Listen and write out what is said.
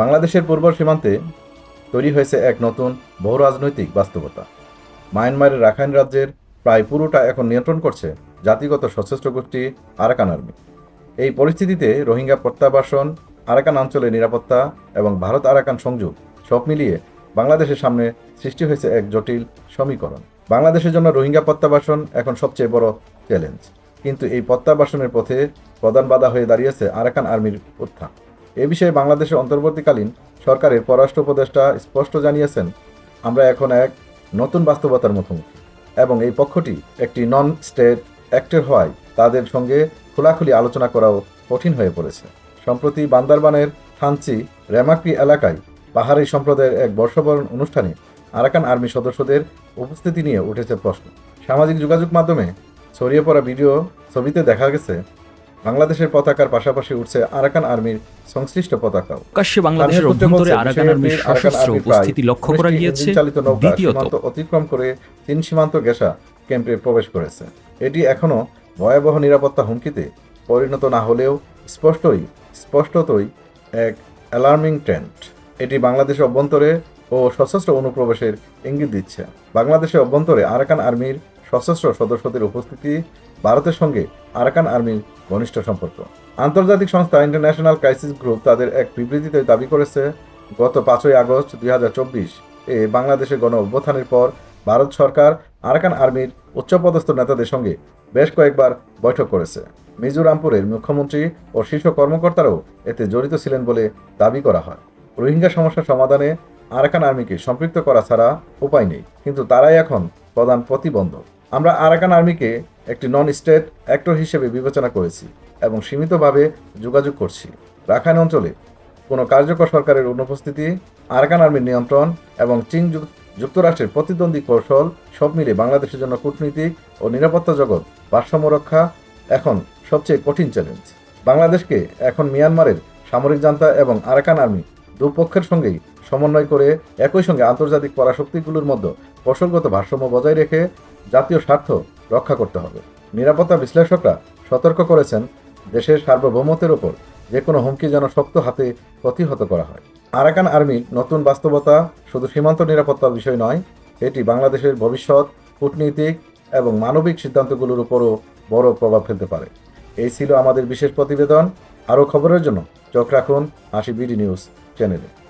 বাংলাদেশের পূর্ব সীমান্তে তৈরি হয়েছে এক নতুন বহু রাজনৈতিক বাস্তবতা। মায়ানমারের রাখাইন রাজ্যের প্রায় পুরোটা এখন নিয়ন্ত্রণ করছে জাতিগত সশস্ত্র গোষ্ঠী আরাকান আর্মি। এই পরিস্থিতিতে রোহিঙ্গা প্রত্যাবাসন, আরাকান অঞ্চলের নিরাপত্তা এবং ভারত আরাকান সংযোগ সব মিলিয়ে বাংলাদেশের সামনে সৃষ্টি হয়েছে এক জটিল সমীকরণ। বাংলাদেশের জন্য রোহিঙ্গা প্রত্যাবাসন এখন সবচেয়ে বড় চ্যালেঞ্জ। কিন্তু এই প্রত্যাবাসনের পথে প্রধান বাধা হয়ে দাঁড়িয়েছে আরাকান আর্মির উত্থান। এ বিষয়ে বাংলাদেশের অন্তর্বর্তীকালীন সরকারের পররাষ্ট্র উপদেষ্টা স্পষ্ট জানিয়েছেন, আমরা এখন এক নতুন বাস্তবতার মুখোমুখি এবং এই পক্ষটি একটি নন স্টেট অ্যাক্টর হওয়ায় তাদের সঙ্গে খোলাখুলি আলোচনা করাও কঠিন হয়ে পড়েছে। সম্প্রতি বান্দারবানের থানচি রেমাক্রি এলাকায় পাহাড়ি সম্প্রদায়ের এক বর্ষবরণ অনুষ্ঠানে আরাকান আর্মি সদস্যদের উপস্থিতি নিয়ে উঠেছে প্রশ্ন। সামাজিক যোগাযোগ মাধ্যমে ছড়িয়ে পড়া ভিডিও ছবিতে দেখা গেছে বাংলাদেশের পতাকার পাশাপাশি উঠছে আরাকান আর্মির সংশ্লিষ্ট পতাকাও। প্রকাশ্যে বাংলাদেশের অভ্যন্তরে আরাকান আর্মির সশস্ত্র উপস্থিতি লক্ষ্য করা গিয়েছে। ইঞ্জিনচালিত নৌকা সীমান্ত অতিক্রম করে চীন সীমান্ত গেসা ক্যাম্পে প্রবেশ করেছে। এটি এখনও ভয়াবহ নিরাপত্তা হুমকিতে পরিণত না হলেও স্পষ্টই স্পষ্টতই এক অ্যালার্মিং ট্রেন্ড এটি বাংলাদেশের অভ্যন্তরে ও সশস্ত্র অনুপ্রবেশের ইঙ্গিত দিচ্ছে। বাংলাদেশের অভ্যন্তরে আরাকান আর্মির সশস্ত্র সদস্যদের উপস্থিতি, ভারতের সঙ্গে আরাকান আর্মির ঘনিষ্ঠ সম্পর্ক। আন্তর্জাতিক সংস্থা ইন্টারন্যাশনাল ক্রাইসিস গ্রুপ তাদের এক বিবৃতিতে দাবি করেছে, গত পাঁচই আগস্ট দুই হাজার চব্বিশ এ বাংলাদেশের গণ অভ্যুত্থানের পর ভারত সরকার আরাকান আর্মির উচ্চপদস্থ নেতাদের সঙ্গে বেশ কয়েকবার বৈঠক করেছে। মিজোরামপুরের মুখ্যমন্ত্রী ও শীর্ষ কর্মকর্তারাও এতে জড়িত ছিলেন বলে দাবি করা হয়। রোহিঙ্গা সমস্যা সমাধানে আরাকান আর্মিকে সম্পৃক্ত করা ছাড়া উপায় নেই, কিন্তু তারাই এখন প্রধান প্রতিবন্ধক। আমরা আরাকান আর্মিকে একটি নন স্টেট অ্যাক্টর হিসেবে বিবেচনা করেছি এবং সীমিতভাবে যোগাযোগ করছি। রাখাইন অঞ্চলে কোনো কার্যকর সরকারের অনুপস্থিতি, আরাকান আর্মির নিয়ন্ত্রণ এবং চীন যুক- যুক্তরাষ্ট্রের প্রতিদ্বন্দ্বী কৌশল সব মিলে বাংলাদেশের জন্য কূটনীতিক ও নিরাপত্তা জগৎ ভারসাম্য রক্ষা এখন সবচেয়ে কঠিন চ্যালেঞ্জ বাংলাদেশকে এখন মিয়ানমারের সামরিক জান্তা এবং আরাকান আর্মি দুপক্ষের সঙ্গেই সমন্বয় করে একই সঙ্গে আন্তর্জাতিক পরাশক্তিগুলোর মধ্যে কৌশলগত ভারসাম্য বজায় রেখে জাতীয় স্বার্থ রক্ষা করতে হবে। নিরাপত্তা বিশ্লেষকরা সতর্ক করেছেন দেশের সার্বভৌমত্বের ওপর যে কোনো হুমকি যেন শক্ত হাতে প্রতিহত করা হয়। আরাকান আর্মির নতুন বাস্তবতা শুধু সীমান্ত নিরাপত্তার বিষয় নয়, এটি বাংলাদেশের ভবিষ্যৎ, কূটনীতিক এবং মানবিক সিদ্ধান্তগুলোর উপরও বড় প্রভাব ফেলতে পারে। এই ছিল আমাদের বিশেষ প্রতিবেদন। আরও খবরের জন্য চোখ রাখুন হাসি বিডি নিউজ চ্যানেলে।